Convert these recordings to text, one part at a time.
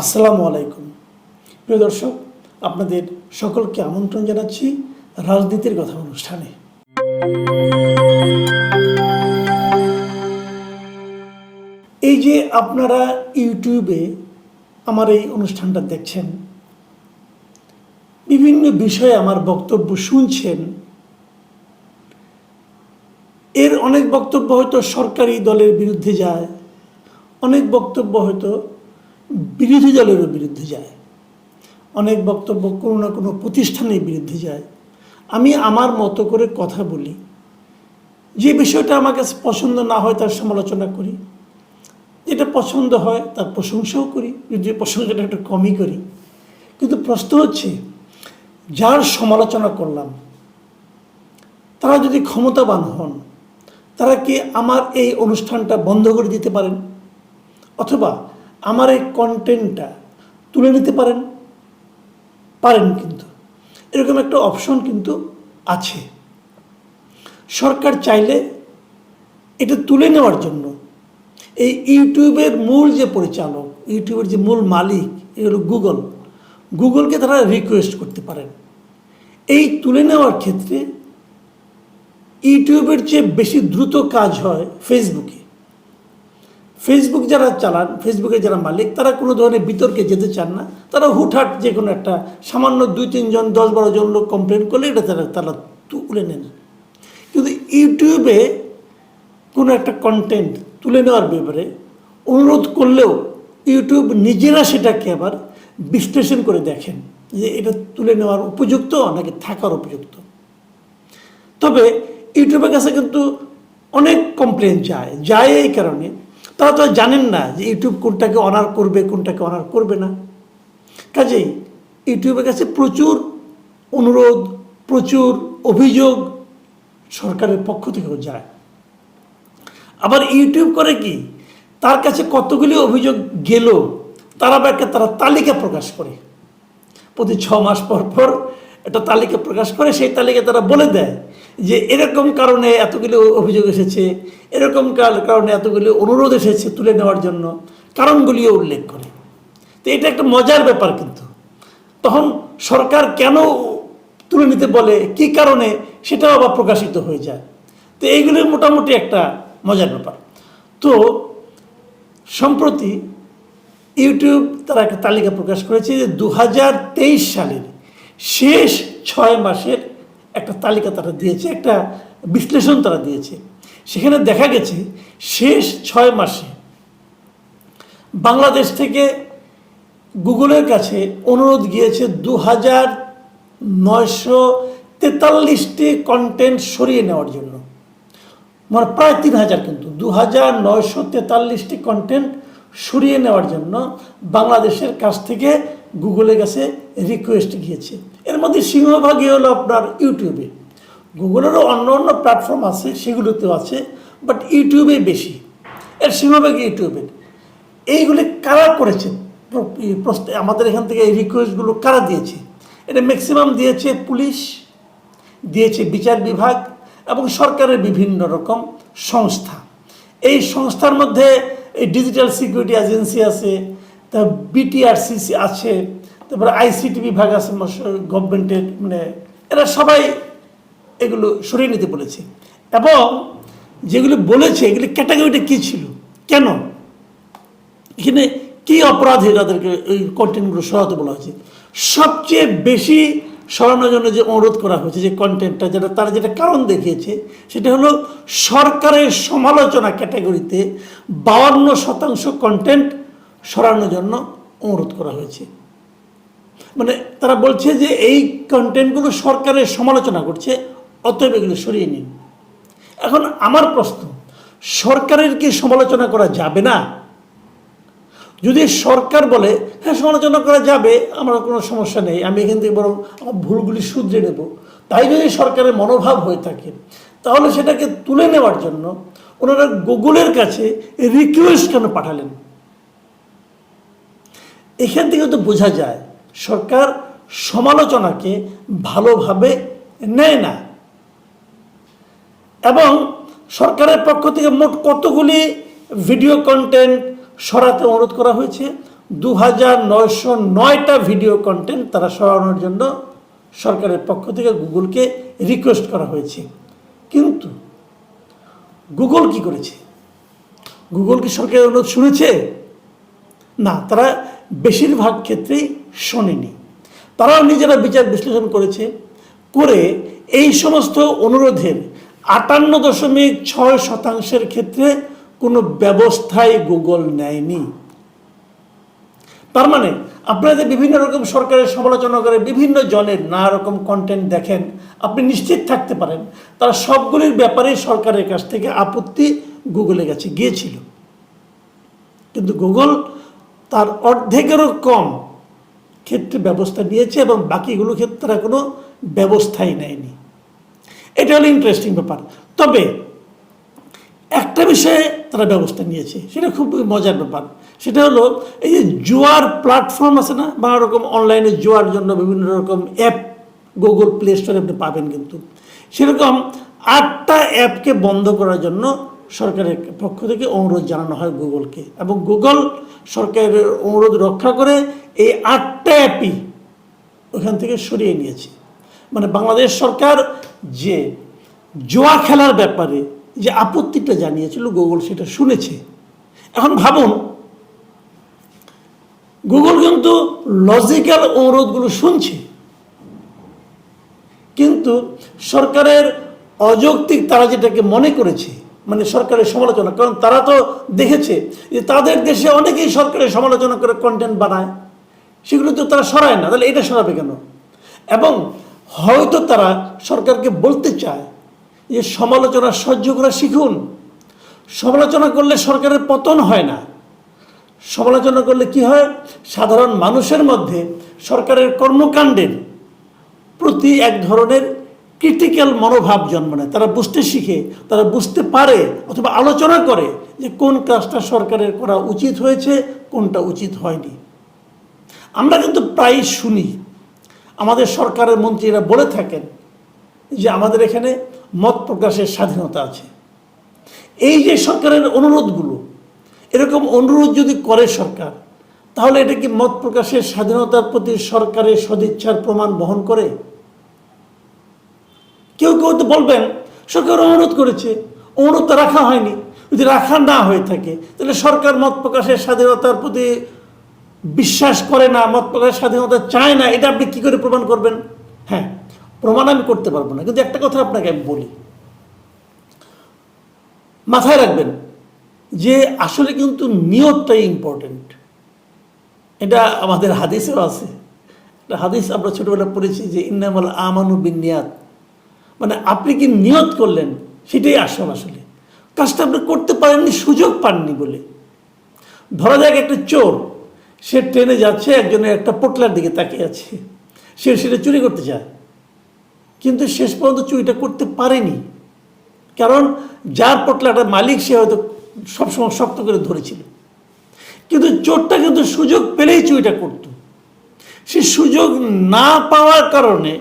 আসসালামু আলাইকুম। প্রিয় দর্শক, আপনাদের সকলকে আমন্ত্রণ জানাচ্ছি রাজনীতির কথা অনুষ্ঠানে। এই যে আপনারা ইউটিউবে আমার এই অনুষ্ঠানটা দেখছেন, বিভিন্ন বিষয়ে আমার বক্তব্য শুনছেন, এর অনেক বক্তব্য হয়তো সরকারি দলের বিরুদ্ধে যায়, অনেক বক্তব্য হয়তো বিরোধী দলেরও বিরুদ্ধে যায়। অনেক বক্তব্য কোনো না কোনো প্রতিষ্ঠানের বিরুদ্ধে যায়। আমি আমার মতো করে কথা বলি। যে বিষয়টা আমার কাছে পছন্দ না হয় তার সমালোচনা করি। যেটা পছন্দ হয় তার প্রশংসাও করি। যদি প্রশংসাটা একটু কমই করি। কিন্তু প্রশ্ন হচ্ছে, যার সমালোচনা করলাম, তারা যদি ক্ষমতাবান হন, তারা কি আমার এই অনুষ্ঠানটা বন্ধ করে দিতে পারেন? অথবা আমার এই কন্টেন্টটা তুলে নিতে পারেন পারেন কিন্তু। এরকম একটা অপশন কিন্তু আছে। সরকার চাইলে এটা তুলে নেওয়ার জন্য। এই ইউটিউবের মূল যে পরিচালক, ইউটিউবের যে মূল মালিক এ হলো গুগল গুগলকে তারা রিকোয়েস্ট করতে পারেন। এই তুলে নেওয়ার ক্ষেত্রে ইউটিউবের চেয়ে বেশি দ্রুত কাজ হয় ফেসবুকে ফেসবুক যারা চালান ফেসবুকের যারা মালিক, তারা কোনো ধরনের বিতর্কে যেতে চান না। তারা হুটহাট যে কোনো একটা সামান্য দুই, তিনজন, দশ, বারো জন লোক কমপ্লেন করলে এটা তারা তারা তুলে নেন। কিন্তু ইউটিউবে কোনো একটা কন্টেন্ট তুলে নেওয়ার ব্যাপারে অনুরোধ করলেও ইউটিউব নিজেরা সেটাকে আবার বিশ্লেষণ করে দেখেন যে এটা তুলে নেওয়ার উপযুক্ত নাকি থাকার উপযুক্ত। তবে ইউটিউবের কাছে কিন্তু অনেক কমপ্লেন যায় যায় এই কারণে। তারা তো জানেন না যে ইউটিউব কোনটাকে অনার করবে, কোনটাকে অনার করবে না। কাজেই ইউটিউবের কাছে প্রচুর অনুরোধ, প্রচুর অভিযোগ সরকারের পক্ষ থেকেও যায়। আবার ইউটিউব করে কি, তার কাছে কতগুলি অভিযোগ গেল, তারা আবার একটা তারা তালিকা প্রকাশ করে। প্রতি ছ মাস পর পর একটা তালিকা প্রকাশ করে, সেই তালিকা তারা বলে দেয় যে এরকম কারণে এতগুলি অভিযোগ এসেছে, এরকম কারণে এতগুলি অনুরোধ এসেছে তুলে নেওয়ার জন্য, কারণগুলিও উল্লেখ করে। তো এটা একটা মজার ব্যাপার কিন্তু। তখন সরকার কেন তুলে নিতে বলে, কি কারণে, সেটাও আবার প্রকাশিত হয়ে যায়। তো এইগুলি মোটামুটি একটা মজার ব্যাপার। তো সম্প্রতি ইউটিউব তারা একটা তালিকা প্রকাশ করেছে যে দু হাজার তেইশ সালের শেষ ছয় মাসের একটা তালিকা তারা দিয়েছে, একটা বিশ্লেষণ তারা দিয়েছে। সেখানে দেখা গেছে, শেষ ছয় মাসে বাংলাদেশ থেকে গুগলের কাছে অনুরোধ গিয়েছে দু হাজার নয়শো তেতাল্লিশটি কন্টেন্ট সরিয়ে নেওয়ার জন্য। মানে প্রায় তিন হাজার কিন্তু দু হাজার নয়শো তেতাল্লিশটি কন্টেন্ট সরিয়ে নেওয়ার জন্য বাংলাদেশের কাছ থেকে গুগলের কাছে রিকোয়েস্ট গিয়েছে। এর মধ্যে সিংহভাগই হলো আপনার ইউটিউবে। গুগলেরও অন্য অন্য প্ল্যাটফর্ম আছে, সেগুলোতেও আছে বাট ইউটিউবে বেশি। এর সিংহভাগই ইউটিউবের এইগুলি কারা করেছে? আমাদের এখান থেকে এই রিকোয়েস্টগুলো কারা দিয়েছে? এটা ম্যাক্সিমাম দিয়েছে পুলিশ, দিয়েছে বিচার বিভাগ এবং সরকারের বিভিন্ন রকম সংস্থা। এই সংস্থার মধ্যে এই ডিজিটাল সিকিউরিটি এজেন্সি আছে তা বিটিআরসিসি আছে, তারপরে আইসিটি বিভাগ আছে গভর্নমেন্টের মানে এরা সবাই এগুলো সরিয়ে নিতে বলেছে। এবং যেগুলো বলেছে, এগুলি ক্যাটাগরিটা কী ছিল? কেন? এখানে কি অপরাধে তাদেরকে এই কন্টেন্টগুলো সরাতে বলা হয়েছে? সবচেয়ে বেশি সরানোর জন্য যে অনুরোধ করা হয়েছে যে কন্টেন্টটা যেটা তারা যেটা কারণ দেখিয়েছে, সেটা হলো সরকারের সমালোচনা ক্যাটাগরিতে বাউান্ন শতাংশ কন্টেন্ট সরানোর জন্য অনুরোধ করা হয়েছে। মানে তারা বলছে যে এই কন্টেন্টগুলো সরকারের সমালোচনা করছে, অতএব এগুলো সরিয়ে নিন। এখন আমার প্রশ্ন, সরকারের কি সমালোচনা করা যাবে না? যদি সরকার বলে হ্যাঁ সমালোচনা করা যাবে, আমার কোনো সমস্যা নেই, আমি এখান থেকে বরং আমার ভুলগুলি শুধরে নেব। তাই যদি সরকারের মনোভাব হয়ে থাকে, তাহলে সেটাকে তুলে নেওয়ার জন্য ওনারা গুগলের কাছে রিকোয়েস্ট কেন পাঠালেন? এখান থেকে তো বোঝা যায়, সরকার সমালোচনাকে ভালোভাবে নেয় না। এবং সরকারের পক্ষ থেকে মোট কতগুলি ভিডিও কন্টেন্ট সরাতে অনুরোধ করা হয়েছে? দু হাজার নয়শো নয়টা ভিডিও কন্টেন্ট তারা সরানোর জন্য সরকারের পক্ষ থেকে গুগলকে রিকোয়েস্ট করা হয়েছে। কিন্তু গুগল কি করেছে? গুগল কি সরকারের অনুরোধ শুনেছে? না, তারা বেশিরভাগ ক্ষেত্রেই শোনেনি। তারাও নিজেরা বিচার বিশ্লেষণ করেছে, করে এই সমস্ত অনুরোধের আটান্ন দশমিক ছয় শতাংশের ক্ষেত্রে কোনো ব্যবস্থাই গুগল নেয়নি। তার মানে আপনারা যে বিভিন্ন রকম সরকারের সমালোচনা করে বিভিন্ন জনের নানা রকম কন্টেন্ট দেখেন, আপনি নিশ্চিত থাকতে পারেন, তারা সবগুলির ব্যাপারে সরকারের কাছ থেকে আপত্তি গুগলের কাছে গিয়েছিল। কিন্তু গুগল তার অর্ধেকেরও কম ক্ষেত্রে ব্যবস্থা নিয়েছে এবং বাকিগুলো ক্ষেত্রে তারা কোনো ব্যবস্থাই নেয়নি। এটা হলো ইন্টারেস্টিং ব্যাপার। তবে একটা বিষয়ে তারা ব্যবস্থা নিয়েছে, সেটা খুব মজার ব্যাপার। সেটা হলো এই যে জুয়ার প্ল্যাটফর্ম আছে না বা রকম অনলাইনে জুয়ার জন্য বিভিন্ন রকম অ্যাপ গুগল প্লে স্টোরে আপনি পাবেন কিন্তু। সেরকম আটটা অ্যাপকে বন্ধ করার জন্য সরকারের পক্ষ থেকে অনুরোধ জানানো হয় গুগলকে এবং গুগল সরকারের অনুরোধ রক্ষা করে এই আটটা অ্যাপই ওখান থেকে সরিয়ে নিয়েছে। মানে বাংলাদেশ সরকার যে জোয়া খেলার ব্যাপারে যে আপত্তিটা জানিয়েছিল, গুগল সেটা শুনেছে। এখন ভাবুন, গুগল কিন্তু লজিক্যাল অনুরোধগুলো শুনছে। কিন্তু সরকারের অযৌক্তিক তারা যেটাকে মনে করেছে মানে সরকারের সমালোচনা, কারণ তারা তো দেখেছে যে তাদের দেশে অনেকেই সরকারের সমালোচনা করে কন্টেন্ট বানায়, সেগুলো তো তারা সরায় না, তাহলে এটা সরাবে কেন? এবং হয়তো তারা সরকারকে বলতে চায় যে সমালোচনা সহ্য করা শিখুন। সমালোচনা করলে সরকারের পতন হয় না। সমালোচনা করলে কি হয়? সাধারণ মানুষের মধ্যে সরকারের কর্মকাণ্ডের প্রতি এক ধরনের ক্রিটিক্যাল মনোভাব জন্ম নেয়। তারা বুঝতে শিখে, তারা বুঝতে পারে অথবা আলোচনা করে যে কোন কাজটা সরকারের করা উচিত হয়েছে, কোনটা উচিত হয়নি। আমরা কিন্তু প্রায় শুনি, আমাদের সরকারের মন্ত্রীরা বলে থাকেন যে আমাদের এখানে মত প্রকাশের স্বাধীনতা আছে। এই যে সরকারের অনুরোধগুলো, এরকম অনুরোধ যদি করে সরকার, তাহলে এটা কি মত প্রকাশের স্বাধীনতার প্রতি সরকারের সদিচ্ছার প্রমাণ বহন করে? কেউ কেউ তো বলবেন, সরকার অনুরোধ করেছে, অনুরোধ তো রাখা হয়নি। যদি রাখা না হয়ে থাকে, তাহলে সরকার মত প্রকাশের স্বাধীনতার প্রতি বিশ্বাস করে না, মত প্রকাশের স্বাধীনতা চায় না, এটা আপনি কি করে প্রমাণ করবেন? হ্যাঁ প্রমাণ আমি করতে পারব না। কিন্তু একটা কথা আপনাকে আমি বলি। মাথায় রাখবেন যে আসলে কিন্তু নিয়তটাই ইম্পর্টেন্ট এটা আমাদের হাদিসেও আছে। হাদিস আমরা ছোটবেলা পড়েছি যে, ইন্নামাল আমানু বিনিয়াত মানে আপনি কি নিয়ত করলেন? সেটাই আসল আসলে। কাজটা আপনি করতে পারেননি, সুযোগ পাননি বলে। ধরা যাক একটা চোর, সে ট্রেনে যাচ্ছে, একজনের একটা পোটলার দিকে তাকিয়ে আছে। সে সেটা চুরি করতে চায়। কিন্তু শেষ পর্যন্ত চুরিটা করতে পারেনি। কারণ যার পোটলাটার মালিক, সে হয়তো সবসময় শক্ত করে ধরেছিল। কিন্তু চোরটা কিন্তু সুযোগ পেলেই চুরিটা করত। সে সুযোগ না পাওয়ার কারণে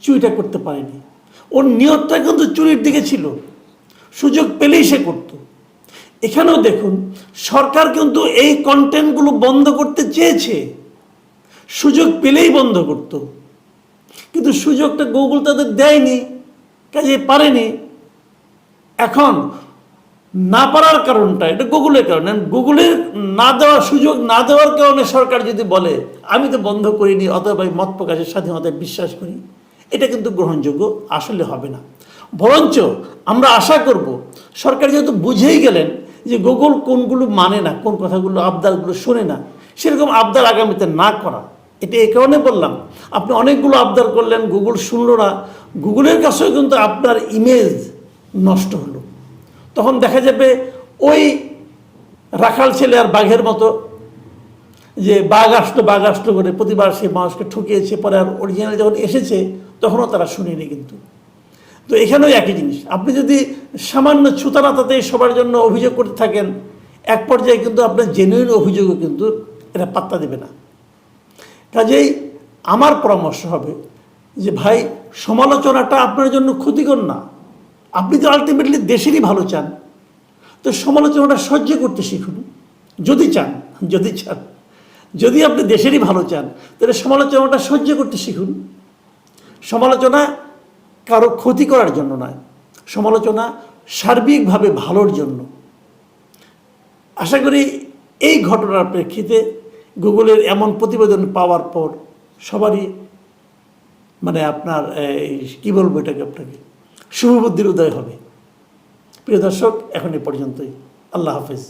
চুরিটা করতে পারেনি। ওর নিয়তটা কিন্তু চুরির দিকে ছিল। সুযোগ পেলেই সে করত। এখানেও দেখুন, সরকার কিন্তু এই কন্টেন্টগুলো বন্ধ করতে চেয়েছে। সুযোগ পেলেই বন্ধ করত। কিন্তু সুযোগটা গুগল তাদের দেয়নি, কাজে পারেনি। এখন না পারার কারণটা, এটা গুগলের কারণে। গুগলের না দেওয়ার সুযোগ, না দেওয়ার কারণে সরকার যদি বলে, আমি তো বন্ধ করিনি অথবা মত প্রকাশের স্বাধীনতায় বিশ্বাস করি। এটা কিন্তু গ্রহণযোগ্য আসলে হবে না। বরঞ্চ আমরা আশা করব, সরকার যেহেতু বুঝেই গেলেন যে গুগল কোনগুলো মানে না, কোন কথাগুলো, আবদারগুলো শোনে না, সেরকম আবদার আগামীতে না করা। এটা এই কারণে বললাম, আপনি অনেকগুলো আবদার করলেন, গুগল শুনলো না, গুগলের কাছেও কিন্তু আপনার ইমেজ নষ্ট হলো। তখন দেখা যাবে ওই রাখাল ছেলে আর বাঘের মতো যে বাঘ আসলো বাঘ আসলো করে প্রতিবার সে মানুষকে ঠকিয়েছে পরে আর অরিজিনাল যখন এসেছে তখনও তারা শুনেনি কিন্তু। তো এখানেও একই জিনিস। আপনি যদি সামান্য ছুতানাতাতে সবার জন্য অভিযোগ করতে থাকেন, এক পর্যায়ে কিন্তু আপনার জেনুইন অভিযোগও কিন্তু এটা পাত্তা দেবে না। কাজেই আমার পরামর্শ হবে যে, ভাই, সমালোচনাটা আপনার জন্য ক্ষতিকর না। আপনি তো আলটিমেটলি দেশেরই ভালো চান। তো সমালোচনাটা সহ্য করতে শিখুন। যদি চান যদি চান, যদি আপনি দেশেরই ভালো চান, তাহলে সমালোচনাটা সহ্য করতে শিখুন। সমালোচনা কারও ক্ষতি করার জন্য নয়। সমালোচনা সার্বিকভাবে ভালোর জন্য। আশা করি এই ঘটনার প্রেক্ষিতে গুগলের এমন প্রতিবেদন পাওয়ার পর সবারই মানে আপনার কী বলব এটাকে আপনাকে? শুভবুদ্ধির উদয় হবে। প্রিয় দর্শক, এখন এ পর্যন্তই। আল্লাহ হাফেজ।